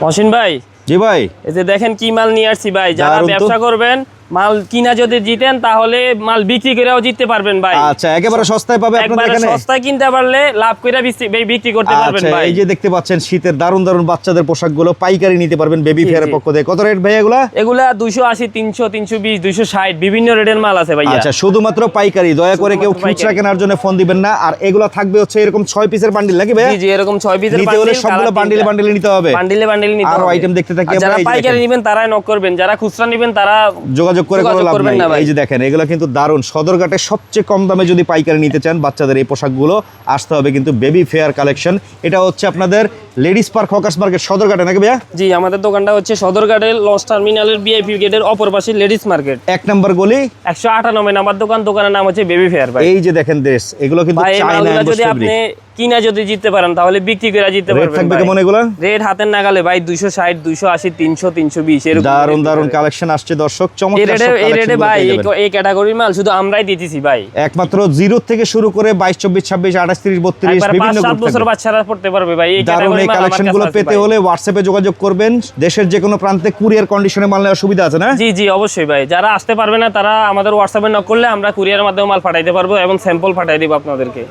মহসিন ভাই? জি ভাই। এই যে দেখেন কি মাল নিয়ে আসছি ভাই যারা ব্যবসা করবেন মাল কিনা যদি জিতেন তাহলে মাল বিক্রি করেও জিততে পারবেন ভাই। আচ্ছা একেবারে সস্তায় পাবে আপনাদের এখানে? সস্তায় কিনতে পারলে লাভ করে বিক্রি- করতে পারবেন আচ্ছা ভাই। এই যে দেখতে পাচ্ছেন শীতের দারুণ দারুণ বাচ্চাদের পোশাকগুলো পাইকারি নিতে পারবেন বেবি ফেয়ারের পক্ষ থেকে। কত রেট ভাই এগুলা? এগুলা দুইশো আশি তিনশো তিনশো বিশ দুইশো ষাট বিভিন্ন রেটের মাল আছে ভাইয়া। আচ্ছা শুধুমাত্র পাইকারি দয়া করে কেউ খুচরা কেনার জন্য ফোন দিবেন না। আর এগুলো থাকবে হচ্ছে এরকম ছয় পিসের বান্ডিল নাকি ভাই জি জি এরকম ছয় পিসের নিতে হলে সবগুলো বান্ডিলে বান্ডিলে নিতে হবে। বান্ডিলে বান্ডিলে নিতে আরও হবে। item দেখতে থাকি যারা পাইকারি নেবেন তারাই নক করবেন। যারা খুচরা নেবেন তারা যোগাযোগ করে কোনো লাভ নাই। এই যে দেখেন এগুলো কিন্তু দারুণ। সদরঘাটে সবচেয়ে কম দামে যদি পাইকারি নিতে চান বাচ্চাদের এই পোশাকগুলো আসতে হবে কিন্তু বেবি ফেয়ার কালেকশন এটা হচ্ছে আপনাদের লেডিস পার্ক হকার্স মার্কেট সদরঘাটে নাকি ভাইয়া? জি আমাদের দোকানটা হচ্ছে সদরঘাটের লঞ্চ টার্মিনালের বিআইপি গেটের অপর পাশে লেডিস মার্কেট এক নম্বর গলি? একশো আটানব্বই নাম্বার দোকান দোকানের নাম হচ্ছে বেবি ফেয়ার ভাই। এই যে দেখেন ড্রেস এগুলো কিন্তু যদি আপনি কিনা যদি জিততে পারেন তাহলে বিক্রি করে জিততে পারবেন থাকবে কেমন এগুলো? রেট হাতের নাগালে ভাই দুইশো ষাট দুইশো আশি তিনশো তিনশো বিশ এরকম দারুণ দারুণ কালেকশন আসছে দর্শক। চমৎকার এই ভাই এই। ক্যাটাগরির মাল শুধু আমরাই দিতেছি ভাই। একমাত্র জিরো থেকে শুরু করে বাইশ চব্বিশ ছাব্বিশ আঠাশ তিরিশ বত্রিশ একবার পাঁচ বিভিন্ন সাত বছর। বাচ্চারা পড়তে পারবে ভাই এই দারুণ এই মাল কালেকশনগুলো পেতে। হলে হোয়াটসঅ্যাপে যোগাযোগ করবেন। দেশের যে কোনো প্রান্তে কুরিয়ার কন্ডিশনে মাল নেওয়ার সুবিধা আছে না? জি জি অবশ্যই ভাই। যারা আসতে পারবে না তারা আমাদের হোয়াটসঅ্যাপে নক করলে আমরা কুরিয়ার মাধ্যমে মাল পাঠাইতে পারব এবং স্যাম্পল পাঠাই দিব আপনাদেরকে।